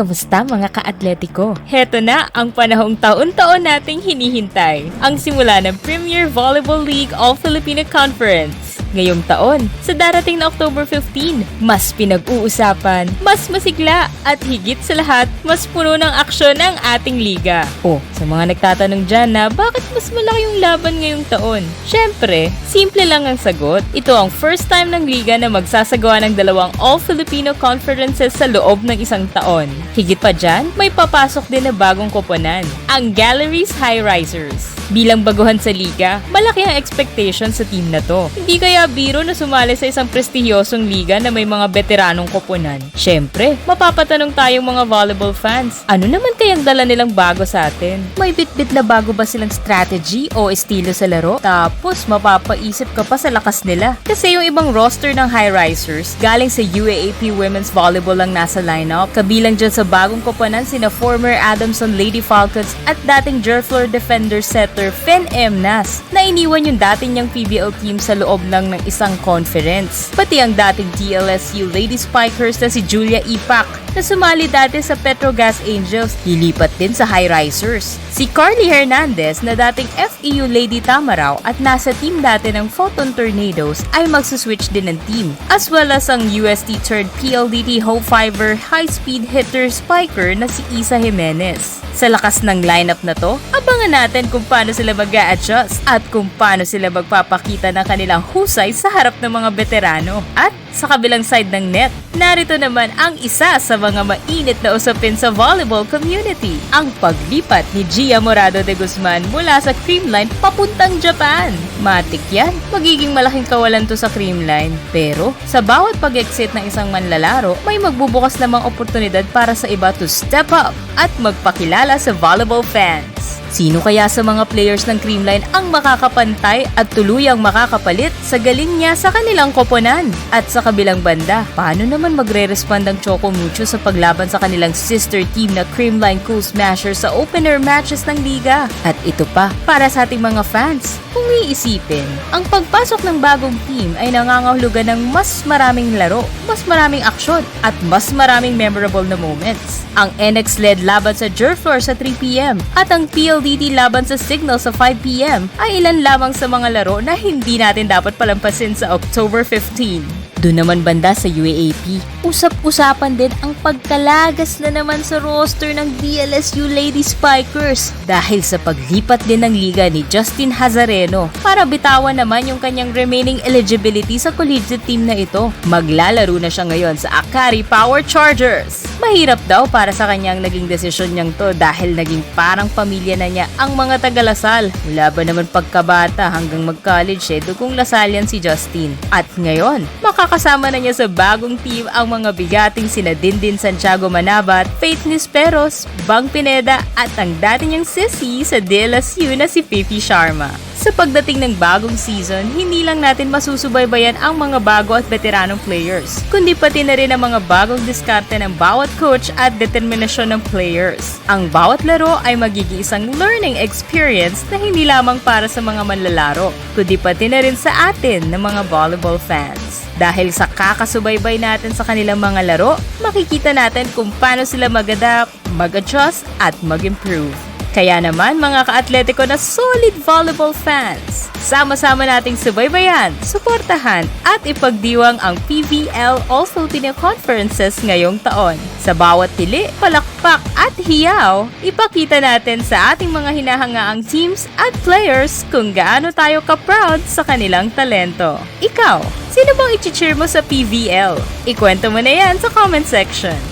Kamusta mga ka-atletiko? Heto na ang panahong taon-taon nating hinihintay. Ang simula ng Premier Volleyball League All-Filipino Conference. Ngayong taon, sa darating na October 15, mas pinag-uusapan, mas masigla, at higit sa lahat, mas puno ng aksyon ang ating liga. O, sa mga nagtatanong dyan na bakit mas malaki yung laban ngayong taon? Syempre, simple lang ang sagot. Ito ang first time ng liga na magsasagawa ng dalawang All-Filipino Conferences sa loob ng isang taon. Higit pa dyan, may papasok din na bagong koponan, ang Galleries High Risers. Bilang baguhan sa liga, malaki ang expectation sa team na to. Hindi kaya biro na sumali sa isang prestihiyosong liga na may mga veteranong koponan. Syempre, mapapatanong tayong mga volleyball fans, ano naman kayang dala nilang bago sa atin? May bitbit na bago ba silang strategy o estilo sa laro? Tapos, mapapaisip ka pa sa lakas nila. Kasi yung ibang roster ng high risers, galing sa UAAP Women's Volleyball lang nasa lineup. Kabilang dyan sa bagong koponan sina former Adamson Lady Falcons at dating Jerflor defender setter Fen M. Nas na iniwan yung dating niyang PBL team sa loob lang ng isang conference. Pati ang dating DLSU Lady Spikers na si Julia Ipak na sumali dati sa Petrogas Angels, lilipat din sa High Risers. Si Carly Hernandez na dating FEU Lady Tamaraw at nasa team dati ng Photon Tornadoes ay magsuswitch din ng team. As well as ang UST third PLDT Hope Fiber high-speed hitter spiker na si Isa Jimenez. Sa lakas ng lineup na to, abangan natin kung paano sila mag adjust at kung paano sila magpapakita ng kanilang husay sa harap ng mga veterano. At sa kabilang side ng net, narito naman ang isa sa mga mainit na usapin sa volleyball community, ang paglipat ni Gia Morado de Guzman mula sa Creamline papuntang Japan. Matik yan, magiging malaking kawalan to sa Creamline. Pero sa bawat pag-exit ng isang manlalaro, may magbubukas namang oportunidad para sa iba to step up at magpakilala sa volleyball fans. Sino kaya sa mga players ng Creamline ang makakapantay at tuluyang makakapalit sa galing niya sa kanilang koponan? At sa kabilang banda, paano naman magre-respond ang Choco Mucho sa paglaban sa kanilang sister team na Creamline Cool Smasher sa opener matches ng liga? At ito pa, para sa ating mga fans, kung iisipin, ang pagpasok ng bagong team ay nangangahulugan ng mas maraming laro, mas maraming aksyon, at mas maraming memorable na moments. Ang NX-led laban sa Jerflor sa 3pm at ang PLDT laban sa Signal sa 5pm ay ilan lamang sa mga laro na hindi natin dapat palampasin sa October 15. Doon naman banda sa UAAP, usap-usapan din ang pagkalagas na naman sa roster ng DLSU Lady Spikers dahil sa paglipat din ng liga ni Justin Hazareno para bitawan naman yung kanyang remaining eligibility sa collegiate team na ito. Maglalaro na siya ngayon sa Akari Power Chargers. Mahirap daw para sa kanyang naging desisyon niyang to dahil naging parang pamilya na niya ang mga taga-Lasal. Mula ba naman pagkabata hanggang mag-college eh, dugong Lasal si Justin. At ngayon, makakasama na niya sa bagong team ang mga bigating sina Dindin Santiago Manabat, Faith Nisperos, Bang Pineda at ang dati niyang sissy sa DLSU na si Fifi Sharma. Sa pagdating ng bagong season, hindi lang natin masusubaybayan ang mga bago at veteranong players, kundi pati na rin ang mga bagong diskarte ng bawat coach at determinasyon ng players. Ang bawat laro ay magiging isang learning experience na hindi lamang para sa mga manlalaro, kundi pati na rin sa atin ng mga volleyball fans. Dahil sa kakasubaybay natin sa kanilang mga laro, makikita natin kung paano sila mag-adapt, mag-adjust at mag-improve. Kaya naman mga ka-atletiko na solid volleyball fans, sama-sama nating subaybayan, suportahan at ipagdiwang ang PVL All Filipino Conferences ngayong taon. Sa bawat tili, palakpak at hiyaw, ipakita natin sa ating mga hinahangaang teams at players kung gaano tayo ka-proud sa kanilang talento. Ikaw, sino bang i-cheer mo sa PVL? Ikwento mo na yan sa comment section.